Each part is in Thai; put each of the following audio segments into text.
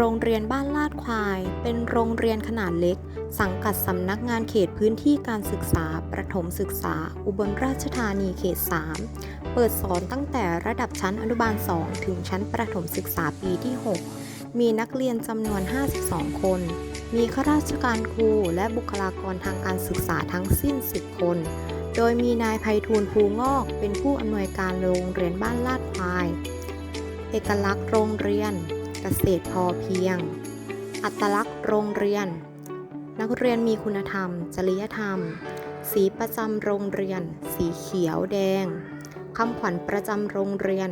โรงเรียนบ้านลาดควาย เป็นโรงเรียนขนาดเล็ก สังกัดสำนักงานเขตพื้นที่การศึกษา ประถมศึกษา อุบลราชธานีเขต 3 เปิดสอนตั้งแต่ระดับชั้นอนุบาล 2 ถึงชั้นประถมศึกษาปีที่ 6 มีนักเรียนจำนวน 52 คน มีข้าราชการครูและบุคลากรทางการศึกษาทั้งสิ้น 10 คน โดยมีนายไพฑูรย์ภูงอก เป็นผู้อำนวยการโรงเรียนบ้านลาดควาย เอกลักษณ์โรงเรียน เกษตรพอเพียง อัตลักษณ์โรงเรียน นักเรียนมีคุณธรรม จริยธรรม สีประจำโรงเรียน สีเขียวแดงคำขวัญประจำโรงเรียน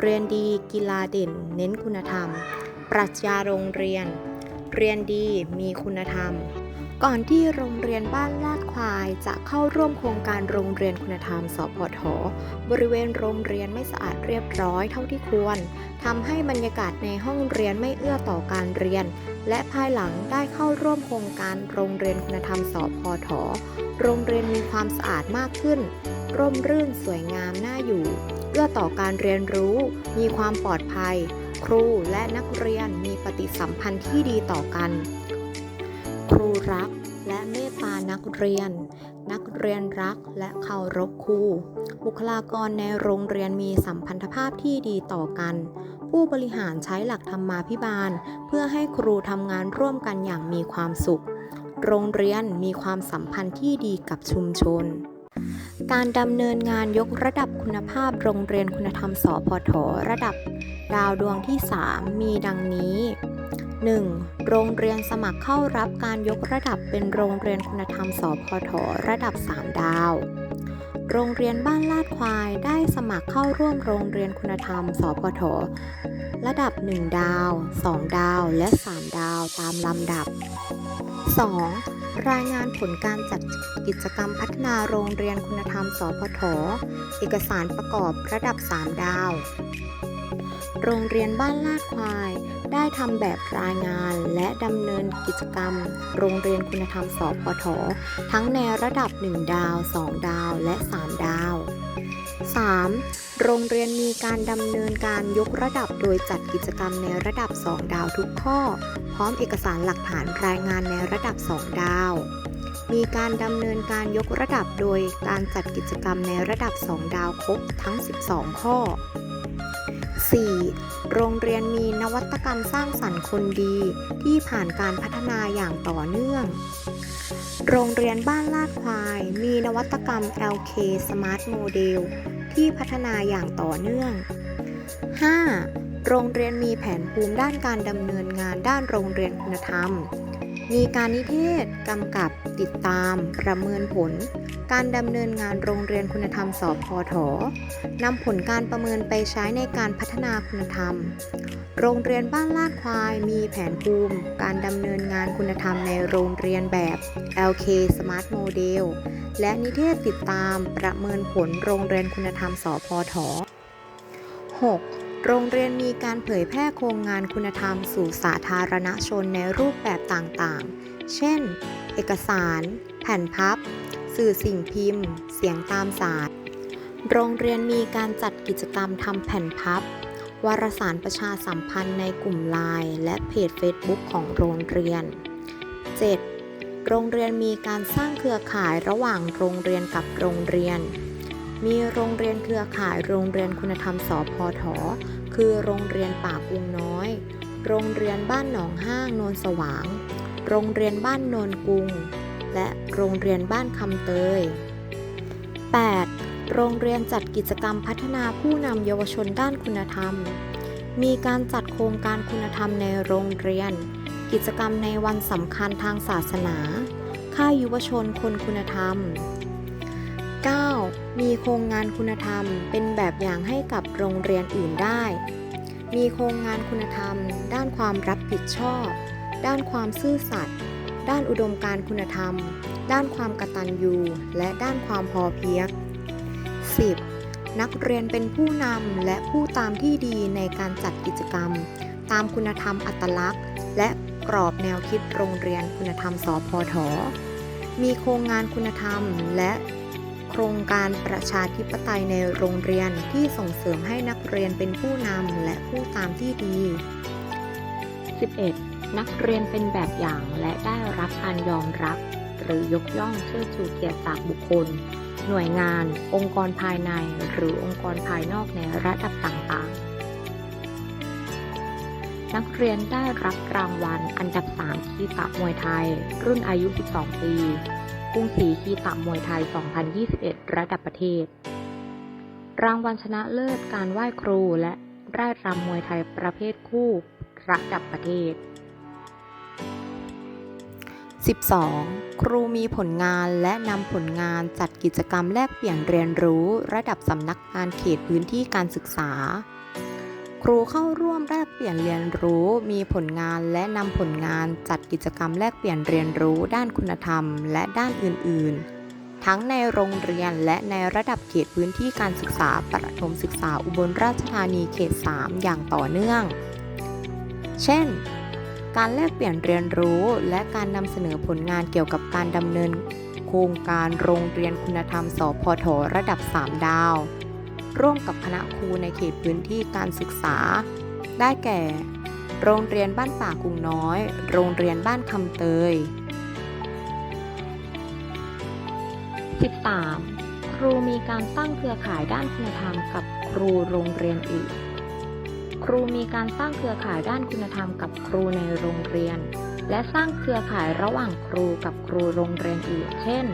เรียนดีกีฬาเด่น เน้นคุณธรรม ปรัชญาโรงเรียน เรียนดีมีคุณธรรม ก่อนที่โรงเรียนบ้านลาดควายจะเข้าร่วมโครงการโรงเรียนคุณธรรม สพท บริเวณโรงเรียนไม่สะอาดเรียบร้อยเท่าที่ควรทำให้บรรยากาศในห้องเรียนไม่เอื้อต่อการเรียน และภายหลังได้เข้าร่วมโครงการโรงเรียนคุณธรรม สพท โรงเรียนมีความสะอาดมากขึ้น ร่มรื่นสวยงามน่าอยู่ เอื้อต่อการเรียนรู้ มีความปลอดภัย ครูและนักเรียนมีปฏิสัมพันธ์ที่ดีต่อกัน รูรัก และเมตตานักเรียน นักเรียนรักและเคารพครู บุคลากรในโรงเรียนมีสัมพันธภาพที่ดีต่อกัน ผู้บริหารใช้หลักธรรมาภิบาล เพื่อให้ครูทำงานร่วมกันอย่างมีความสุข โรงเรียนมีความสัมพันธ์ที่ดีกับชุมชนการดำเนินงานยกระดับคุณภาพโรงเรียนคุณธรรมสพทระดับ ดาวดวงที่ 3 มีดังนี้ 1. โรงเรียนสมัครเข้ารับการยกระดับเป็นโรงเรียนคุณธรรมสพทระดับ 3 ดาว โรงเรียนบ้านลาดควายได้สมัครเข้าร่วมโรงเรียนคุณธรรมสพทระดับ 1 ดาว 2 ดาว และ 3 ดาวตามลำดับ 2. รายงานผลการจัดกิจกรรมพัฒนาโรงเรียนคุณธรรมสพทเอกสารประกอบระดับ 3 ดาว โรงเรียนบ้านลาดควาย ได้ทำแบบรายงานและดำเนินกิจกรรม โรงเรียนคุณธรรมสพททั้งในระดับ 1 ดาว 2 ดาว และ 3 ดาว 3. โรงเรียนมีการดำเนินการยกระดับโดยจัดกิจกรรมในระดับ 2 ดาวทุกข้อ พร้อมเอกสารหลักฐานรายงานในระดับ 2 ดาว มีการดำเนินการยกระดับโดยการจัดกิจกรรมในระดับ 2 ดาวครบทั้ง 12 ข้อ 4. โรงเรียนมีนวัตกรรมสร้างสรรค์คนดี ที่ผ่านการพัฒนาอย่างต่อเนื่อง โรงเรียนบ้านลาดควาย มีนวัตกรรม LK Smart Model ที่พัฒนาอย่างต่อเนื่อง 5. โรงเรียนมีแผนภูมิด้านการดำเนินงานด้านโรงเรียนคุณธรรม มีการนิเทศ กำกับ ติดตาม ประเมินผล การดำเนินงานโรงเรียนคุณธรรมสพทนำผลการประเมินไปใช้ในการพัฒนาคุณธรรม โรงเรียนบ้านลาดควาย มีแผนภูมิ การดำเนินงานคุณธรรมในโรงเรียนแบบ LK Smart Model และนิเทศติดตามประเมินผลโรงเรียนคุณธรรมสพท 6. โรงเรียนมีการเผยแพร่โครงงานคุณธรรมสู่สาธารณชนในรูปแบบต่างๆ เช่น เอกสาร แผ่นพับ สื่อสิ่งพิมพ์ เสียงตามสายโรงเรียนมีการจัดกิจกรรมทำแผ่นพับ วารสารประชาสัมพันธ์ในกลุ่มไลน์และเพจ Facebook ของโรงเรียน 7. โรงเรียนมีการสร้างเครือข่ายระหว่างโรงเรียนกับโรงเรียน มีโรงเรียนเครือข่ายโรงเรียนคุณธรรมสพทคือโรงเรียนปากุงน้อย โรงเรียนบ้านหนองห้างโนนสว่าง โรงเรียนบ้านโนนกุง และโรงเรียนบ้านคำเตย 8. โรงเรียนจัดกิจกรรมพัฒนาผู้นำเยาวชนด้านคุณธรรม มีการจัดโครงการคุณธรรมในโรงเรียน กิจกรรมในวันสำคัญทางศาสนา ค่ายยุวชนคนคุณธรรม 9. มีโครงงานคุณธรรมเป็นแบบอย่างให้กับโรงเรียนอื่นได้ มีโครงงานคุณธรรม ด้านความรับผิดชอบ ด้านความซื่อสัตย์ ด้านอุดมการณ์คุณธรรม ด้านความกตัญญู และด้านความพอเพียง 10. นักเรียนเป็นผู้นำและผู้ตามที่ดีในการจัดกิจกรรม ตามคุณธรรมอัตลักษณ์ และกรอบแนวคิดโรงเรียนคุณธรรมสพทมีโครงงานคุณธรรมและ ครงการประชาธิปไตยในโรงเรียนที่ส่งเสริมให้นักเรียนเป็นผู้นำและผู้ตามที่ดี 11. นักเรียนเป็นแบบอย่างและได้รับการยอมรับ หรือยกย่องเชิดชูเกียรติจากบุคคล หน่วยงาน องค์กรภายใน หรือองค์กรภายนอกในระดับต่างๆ นักเรียนได้รับรางวัลอันดับ3คีตะมวยไทย รุ่นอายุ 12 ปี กรุงศรีคีตะมวยไทย 2021 ระดับประเทศ รางวัลชนะเลิศการไหว้ครูและได้รำมวยไทยประเภทคู่ระดับประเทศ 12. ครูมีผลงานและนำผลงานจัดกิจกรรมแลกเปลี่ยนเรียนรู้ ระดับสำนักงานเขตพื้นที่การศึกษา ครูเข้าร่วมแลกเปลี่ยนเรียนรู้ มีผลงานและนำผลงานจัดกิจกรรมแลกเปลี่ยนเรียนรู้ ด้านคุณธรรม และด้านอื่น ๆ ทั้งในโรงเรียนและในระดับเขตพื้นที่การศึกษาประถมศึกษาอุบลราชธานีเขต 3 อย่างต่อเนื่อง เช่น การแลกเปลี่ยนเรียนรู้และการนำเสนอผลงานเกี่ยวกับการดำเนิน โครงการโรงเรียนคุณธรรม สพทระดับ 3 ดาว ร่วมกับคณะครูในเขตพื้นที่การศึกษา ได้แก่ โรงเรียนบ้านป่ากุงน้อย โรงเรียนบ้านคำเตย 13. ครูมีการตั้งเครือข่ายด้านคุณธรรมกับครูโรงเรียนอื่น ครูมีการสร้างเครือข่ายด้านคุณธรรมกับครูในโรงเรียน และสร้างเครือข่ายระหว่างครูกับครูโรงเรียนอื่น เช่น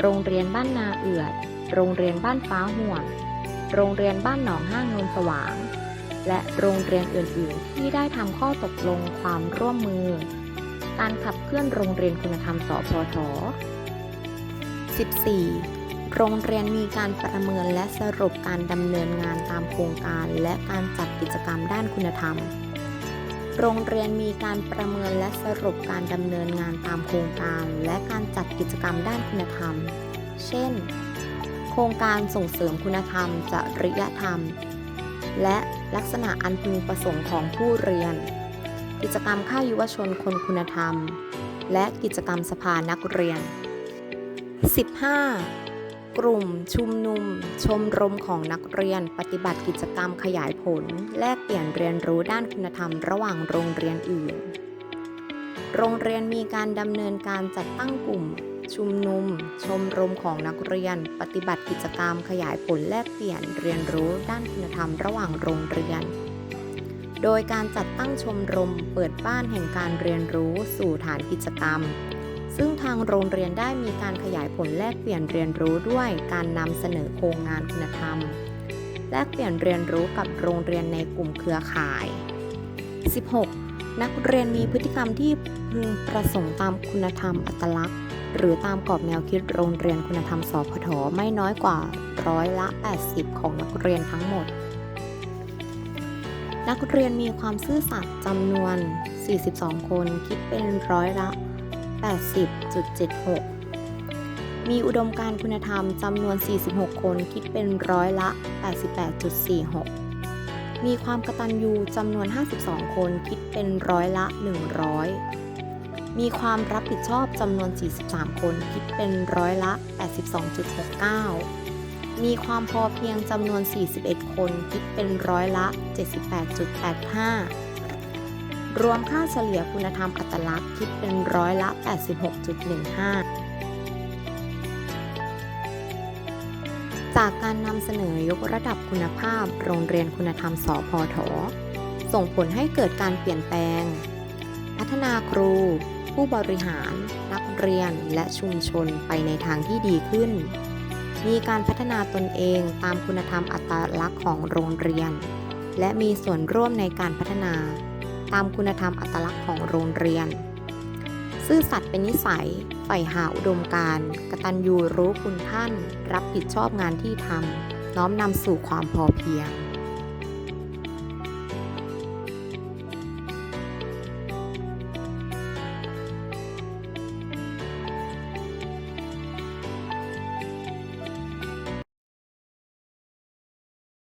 โรงเรียนบ้านนาเอือด โรงเรียนบ้านฟ้าห่วง โรงเรียนบ้านหนองห้างนนสว่าง และโรงเรียนอื่น ๆ ที่ได้ทำข้อตกลงความร่วมมือ การขับเคลื่อนโรงเรียนคุณธรรมสพท 14. โรงเรียนมีการประเมินและสรุปการดำเนินงานตามโครงการและการจัดกิจกรรมด้านคุณธรรม โรงเรียนมีการประเมินและสรุปการดำเนินงานตามโครงการและการจัดกิจกรรมด้านคุณธรรม เช่น ครงการส่งเสริมคุณธรรม จริยธรรม และลักษณะอันพึงประสงค์ของผู้เรียน กิจกรรมค่ายยุวชนคนคุณธรรม และกิจกรรมสภานักเรียน 15. กลุ่มชุมนุม ชมรมของนักเรียนปฏิบัติกิจกรรมขยายผล แลกเปลี่ยนเรียนรู้ด้านคุณธรรมระหว่างโรงเรียนอื่น โรงเรียนมีการดำเนินการจัดตั้งกลุ่ม ชุมนุม ชมรมของนักเรียน ปฏิบัติกิจกรรมขยายผลแลกเปลี่ยนเรียนรู้ด้านคุณธรรมระหว่างโรงเรียน โดยการจัดตั้งชมรมเปิดบ้านแห่งการเรียนรู้สู่ฐานกิจกรรม ซึ่งทางโรงเรียนได้มีการขยายผลแลกเปลี่ยนเรียนรู้ด้วยการนำเสนอโครงงานคุณธรรม แลกเปลี่ยนเรียนรู้กับโรงเรียนในกลุ่มเครือข่าย 16. นักเรียนมีพฤติกรรมที่พึงประสงค์ตามคุณธรรมอัตลักษณ์ หรือตามกรอบแนวคิดโรงเรียนคุณธรรมสพทไม่น้อยกว่าร้อยละ 80 ของนักเรียนทั้งหมด นักเรียนมีความซื่อสัตย์จำนวน 42 คนคิดเป็นร้อยละ 80.76 มีอุดมการณ์คุณธรรมจำนวน 46 คนคิดเป็นร้อยละ 88.46 มีความกระตัญญูจำนวน 52 คนคิดเป็นร้อยละ 100 มีความรับผิดชอบจำนวน 43 คนคิดเป็นร้อยละ 82.69 มีความพอเพียงจำนวน 41 คนคิดเป็นร้อยละ 78.85 รวมค่าเฉลี่ยคุณธรรมอัตลักษณ์คิดเป็นร้อยละ 86.15จากการนำเสนอยกระดับคุณภาพโรงเรียนคุณธรรมสพทส่งผลให้เกิดการเปลี่ยนแปลง พัฒนาครู ผู้บริหาร นักเรียนและชุมชนไปในทางที่ดีขึ้น มีการพัฒนาตนเองตามคุณธรรมอัตลักษณ์ของโรงเรียน และมีส่วนร่วมในการพัฒนา ตามคุณธรรมอัตลักษณ์ของโรงเรียน ซื่อสัตย์เป็นนิสัย ใฝ่หาอุดมการณ์กตัญญูรู้คุณท่าน รับผิดชอบงานที่ทำน้อมนำสู่ความพอเพียง